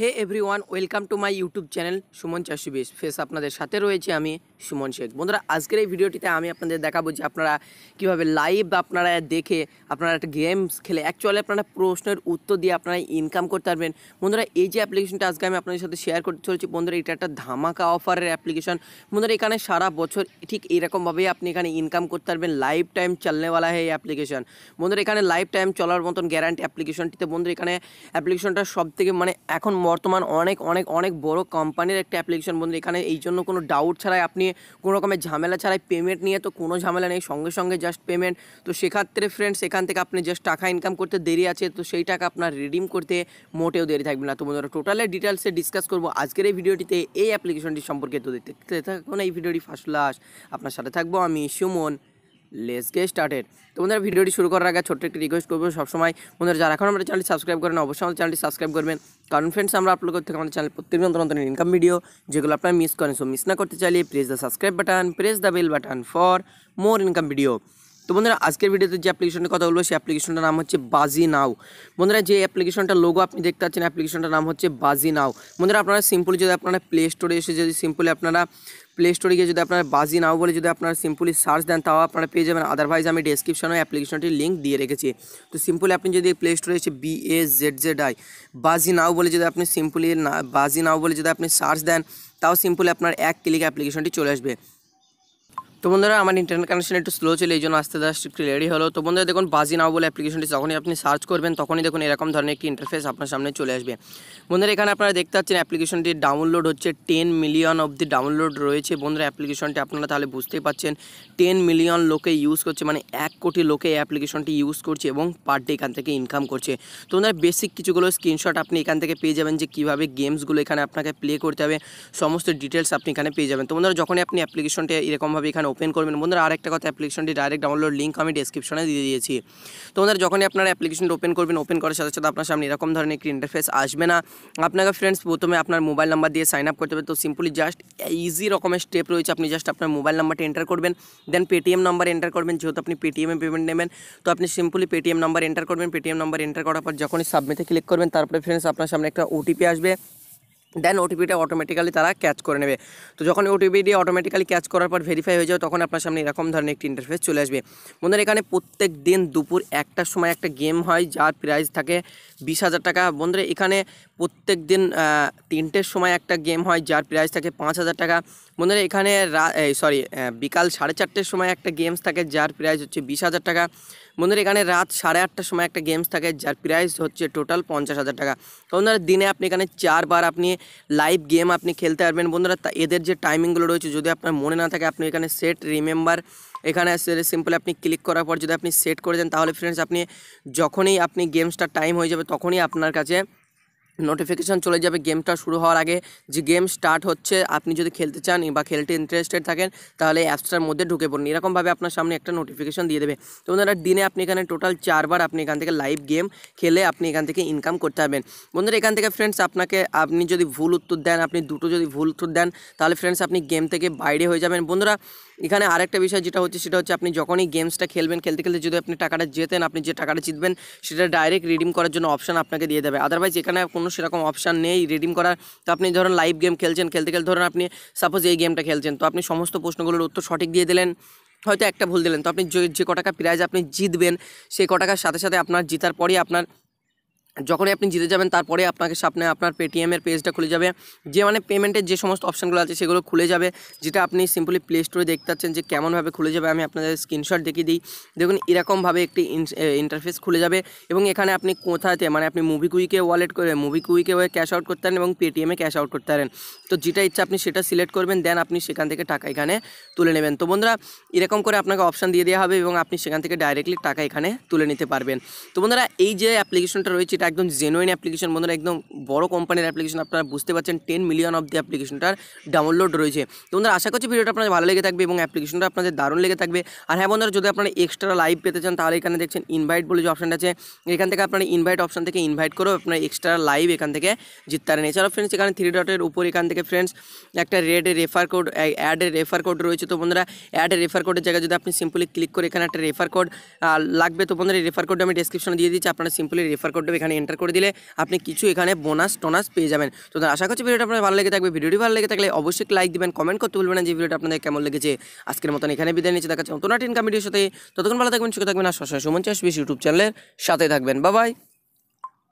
Hey everyone, welcome to my YouTube channel Suman চাষি বেশ face আপনাদের সাথে রয়েছে আমি সুমন শেখ। বন্ধুরা, আজকের এই ভিডিওটিতে আমি আপনাদের দেখাবো যে আপনারা কীভাবে লাইভ আপনারা দেখে আপনারা একটা গেমস খেলে অ্যাকচুয়ালি আপনারা প্রশ্নের উত্তর দিয়ে আপনারা ইনকাম করতে পারবেন। বন্ধুরা, এই যে অ্যাপ্লিকেশনটা আজকে আমি আপনাদের সাথে শেয়ার করতে চলেছি, বন্ধুরা, এটা একটা ধামাকা অফারের অ্যাপ্লিকেশন বন্ধুরা, এখানে সারা বছর ঠিক এরকমভাবেই আপনি এখানে ইনকাম করতে পারবেন লাইভ টাইম চলনেওয়ালা হয় এই অ্যাপ্লিকেশন বন্ধুরা, এখানে লাইফ টাইম চলার মতন গ্যারান্টি অ্যাপ্লিকেশনটিতে বন্ধুরা, এখানে অ্যাপ্লিকেশনটা সব থেকে মানে এখন বর্তমান অনেক অনেক অনেক বড় কোম্পানির একটা অ্যাপ্লিকেশন বন্ধু। এখানে এই জন্য কোনো ডাউট ছাড়াই আপনি কোনো রকমের ঝামেলা ছাড়াই পেমেন্ট নিয়ে তো কোনো ঝামেলা নেই। সঙ্গে সঙ্গে জাস্ট পেমেন্ট তো সেক্ষেত্রে ফ্রেন্ডস এখান থেকে আপনি জাস্ট টাকা ইনকাম করতে দেরি আছে, তো সেই টাকা আপনার রিডিম করতে মোটেও দেরি থাকবে না। তো বন্ধুরা টোটালের ডিটেলসে ডিসকাস করব আজকের এই ভিডিওটিতে এই অ্যাপ্লিকেশনটি সম্পর্কে। তো দেখতে থাকুন, এই ভিডিওটি ফার্স্ট লাস্ট আপনার সাথে থাকব আমি সুমন। লেস গে স্টার্টেড তো বন্ধুরা, ভিডিওটি শুরু করার আগে ছোট্ট একটি রিকোয়েস্ট করব। সবসময় বন্ধুরা, যারা এখন আমাদের চ্যানেলটি সাবস্ক্রাইব করেন, অবশ্যই আমাদের চ্যানেলটি সাবস্ক্রাইব করবেন। কারণ ফ্রেন্ডস আমরা আপলোড করতে আমাদের চ্যানেল প্রত্যেক নতুন নতুন ইনকাম ভিডিও যেগুলো আপনারা মিস করেন। সো মিস না করতে চাইলে press the subscribe button press the bell button for more income video তো বন্ধুরা, আজকের ভিডিওতে যে অ্যাপ্লিকেশনের কথা বলব, সেই অ্যাপ্লিকেশনটার নাম হচ্ছে বাজি নাও বন্ধুরা, যে অ্যাপ্লিকেশনটার লোগো আপনি দেখতে পাচ্ছেন অ্যাপ্লিকেশনটার নাম হচ্ছে বাজি নাও বন্ধুরা, আপনারা সিম্পলি যদি আপনারা প্লে স্টোরে এসে যদি সিম্পলি আপনারা প্লে স্টোরে গিয়ে যদি আপনারা বাজি নাও বলে যদি আপনারা সিম্পলি সার্চ দেন, তাও আপনারা পেয়ে যাবেন। আদারওয়াইজ আমি ডেসক্রিপশনে অ্যাপ্লিকেশনটির লিঙ্ক দিয়ে রেখেছি। তো সিম্পলি আপনি যদি প্লে স্টোরে এসে B A Z Z I Baazi now বলে যদি আপনি সিম্পলি না বাজি নাও বলে যদি আপনি সার্চ দেন, তাও সিম্পলি আপনার এক ক্লিক অ্যাপ্লিকেশনটি চলে আসবে। তো বন্ধুরা, আমার ইন্টারনেট কানেকশন একটু স্লো ছিল এই জন্য আস্তে আস্তে একটু রেডি হলো। তো বন্ধুরা, দেখুন, বাজি নাও বলে অ্যাপ্লিকেশনটি যখনই আপনি সার্চ করবেন, তখনই দেখুন এরকম ধরনের একটি ইন্টারফেস আপনার সামনে চলে আসবে। বন্ধুরা, এখানে আপনারা দেখতে পাচ্ছেন অ্যাপ্লিকেশনটি ডাউনলোড হচ্ছে টেন মিলিয়ন অবধি ডাউনলোড রয়েছে। বন্ধুরা অ্যাপ্লিকেশনটি আপনারা তাহলে বুঝতেই পাচ্ছেন টেন মিলিয়ন লোকে ইউজ করছে মানে এক কোটি লোকে এই অ্যাপ্লিকেশনটি ইউজ করছে এবং পার ডে এখান থেকে ইনকাম করছে। তো বন্ধুরা বেসিক কিছুগুলো স্ক্রিনশট আপনি এখান থেকে পেয়ে যাবেন যে কীভাবে গেমসগুলো এখানে আপনাকে প্লে করতে হবে, সমস্ত ডিটেলস আপনি এখানে পেয়ে যাবেন। তো বন্ধুরা, যখনই আপনি অ্যাপ্লিকেশনটি এরকমভাবে এখানে ওপেন করবেন। বন্ধুরা, আরেকটা কথা, অ্যাপ্লিকেশনটি ডাইরেক্ট ডাউনলোড লিঙ্ক আমি ডিসক্রিপশনে দিয়ে দিয়েছি। তো বন্ধুরা, যখনই আপনারা অ্যাপ্লিকেশনটা ওপেন করবেন, ওপেন করার সাথে সাথে আপনার সামনে এরকম ধরনের একটি ইন্টারফেস আসবে না। আপনাকে ফ্রেন্ডস প্রথমে আপনার মোবাইল নাম্বার দিয়ে সাইন আপ করতে হবে। তো সিম্পলি জাস্ট ইজি রকমের স্টেপ রয়েছে। আপনি জাস্ট আপনার মোবাইল নাম্বারটা এন্টার করবেন। দেন পেটিএম নাম্বার এন্টার করবেন। যেহেতু আপনি পেটিএমে পেমেন্ট নেবেন, তো আপনি সিম্পলি পেটিএম নাম্বার এন্টার করবেন। পেটিএম নাম্বার এন্টার করার পর যখনই সাবমিটে ক্লিক করবেন, তারপরে ফ্রেন্ডস আপনার সামনে একটা ওটিপি আসবে। দেন ওটিপিটা অটোমেটিক্যালি তারা ক্যাচ করে নেবে। তো যখন ওটিপিটি অটোমেটিক্যালি ক্যাচ করার পর ভেরিফাই হয়ে যাবে, তখন আপনার সামনে এরকম ধরনের একটি ইন্টারফেস চলে আসবে। বন্ধুরা, এখানে প্রত্যেক দিন দুপুর একটার সময় একটা গেম হয়, যার প্রাইস থাকে বিশ হাজার টাকা। বন্ধুরা, এখানে প্রত্যেক দিন তিনটের সময় একটা গেম হয়, যার প্রাইস থাকে পাঁচ হাজার টাকা। বন্ধুরা, এখানে সরি বিকাল সাড়ে চারটের সময় একটা গেমস থাকে, যার প্রাইস হচ্ছে বিশ হাজার টাকা। বন্ধুরা, এখানে রাত সাড়ে আটটার সময় একটা গেমস থাকে, যার প্রাইস হচ্ছে টোটাল পঞ্চাশ হাজার টাকা। তো বন্ধুরা, দিনে আপনি এখানে চারবার আপনি লাইভ গেম আপনি খেলতে পারবেন। বন্ধুরা এদের যে টাইমিংগুলো রয়েছে, যদি আপনার মনে না থাকে, আপনি এখানে সেট রিমেম্বার এখানে সিম্পলি আপনি ক্লিক করার পর যদি আপনি সেট করে দেন, তাহলে ফ্রেন্ডস আপনি যখনই আপনি গেমসটার টাইম হয়ে যাবে, তখনই আপনার কাছে নোটিফিকেশান চলে যাবে গেমটা শুরু হওয়ার আগে। যে গেম স্টার্ট হচ্ছে, আপনি যদি খেলতে চান বা খেলতে ইন্টারেস্টেড থাকেন, তাহলে অ্যাপসটার মধ্যে ঢুকে পড়ুন। এরকমভাবে আপনার সামনে একটা নোটিফিকেশান দিয়ে দেবে। তো বন্ধুরা, দিনে আপনি এখানে টোটাল চারবার আপনি এখান থেকে লাইভ গেম খেলে আপনি এখান থেকে ইনকাম করতে পারবেন। বন্ধুরা, এখান থেকে ফ্রেন্ডস আপনাকে আপনি যদি ভুল উত্তর দেন, আপনি দুটো যদি ভুল উত্তর দেন, তাহলে ফ্রেন্ডস আপনি গেম থেকে বাইরে হয়ে যাবেন। বন্ধুরা এখানে আরেকটা বিষয় যেটা হচ্ছে, সেটা হচ্ছে আপনি যখনই গেমসটা খেলবেন, খেলতে খেলতে যদি আপনি টাকাটা জেতেন, আপনি যে টাকাটা জিতবেন, সেটা ডাইরেক্ট রিডিম করার জন্য অপশান আপনাকে দিয়ে দেবে। আদারওয়াইজ এখানে কোনো সেরকম অপশান নেই রিডিম করার। তো আপনি ধরুন লাইভ গেম খেলছেন, খেলতে খেলতে ধরুন আপনি সাপোজ এই গেমটা খেলছেন, তো আপনি সমস্ত প্রশ্নগুলোর উত্তর সঠিক দিয়ে দিলেন, হয়তো একটা ভুল দিলেন। তো আপনি যে কটাকা প্রাইজ আপনি জিতবেন সেই কটাকার সাথে সাথে আপনার জিতার পরই আপনার যখনই আপনি জিতে যাবেন, তারপরে আপনাকে সামনে আপনার পেটিএমের পেজটা খুলে যাবে। যে মানে পেমেন্টের যে সমস্ত অপশানগুলো আছে, সেগুলো খুলে যাবে। যেটা আপনি সিম্পলি প্লে স্টোরে দেখতে পাচ্ছেন যে কেমনভাবে খুলে যাবে, আমি আপনাদের স্ক্রিনশট দেখিয়ে দিই। দেখুন, এরকমভাবে একটি ইন্টারফেস খুলে যাবে এবং এখানে আপনি কোথাতে মানে আপনি মুভি কুইকে ওয়ালেট করে মুভি কুইকে ক্যাশ আউট করতে পারেন এবং পেটিএমে ক্যাশ আউট করতে পারেন। তো যেটা ইচ্ছা আপনি সেটা সিলেক্ট করবেন দেন আপনি সেখান থেকে টাকা এখানে তুলে নেবেন। তো বন্ধুরা, এরকম করে আপনাকে অপশান দিয়ে দেওয়া হবে এবং আপনি সেখান থেকে ডাইরেক্টলি টাকা এখানে তুলে নিতে পারবেন। তো বন্ধুরা, এই যে অ্যাপ্লিকেশনটা রয়েছে এটা একদম জেনুইন অ্যাপ্লিকেশন বন্ধুরা, একদম বড় কোম্পানির অ্যাপ্লিকেশন আপনারা বুঝতে পারছেন টেন মিলিয়ন অফ দি অ্যাপ্লিকেশনটার ডাউনলোড রয়েছে। তো বন্ধুরা, আশা করছি ভিডিওটা আপনাদের ভালো লেগে থাকবে এবং অ্যাপ্লিকেশনটা আপনাদের দারুণ লেগে থাকবে। আর হ্যাঁ বন্ধুরা, যদি আপনারা এক্সট্রা লাইভ পেতে চান, তাহলে এখানে দেখছেন ইনভাইট বলে যে অপশানটা আছে। এখান থেকে আপনারা ইনভাইট অপশান থেকে ইনভাইট করেও আপনারা এক্সট্রা লাইভ এখান থেকে জিততে পারেন। এছাড়াও ফ্রেন্ডস এখানে থ্রি ডটের উপর এখান থেকে ফ্রেন্ডস একটা রেডের রেফার কোড অ্যাডের রেফার কোড রয়েছে। তো বন্ধুরা অ্যাডের রেফার কোডের জায়গায় যদি আপনি সিম্পলি ক্লিক করে এখানে একটা রেফার কোড লাগবে, তো বন্ধুরা রেফার কোড আমি ডিসক্রিপশনে দিয়ে দিচ্ছি। আপনারা সিম্পলি রেফার কোডটা এখানে এখানে এন্টার করে দিলে আপনি কিছু এখানে বোনাস টোনাস পেয়ে যাবেন। তো আশা করছি ভিডিওটা আপনার ভালো লেগে থাকবে। ভিডিওটি ভালো লেগে থাকলে অবশ্যই লাইক দিবেন কমেন্ট করতে বলবেন যে ভিডিওটা আপনাদের কেমন লেগেছে, আজকের মতন এখানে বিদায় নিচ্ছে। দেখাচ্ছে নতুন ইনকাম ভিডিওর সাথে। ততক্ষণ ভালো থাকবেন সুখে থাকবেন, আর সবসময় সুমন চাষ ইউটিউব চ্যানেলের সাথে থাকবেন। বাবাই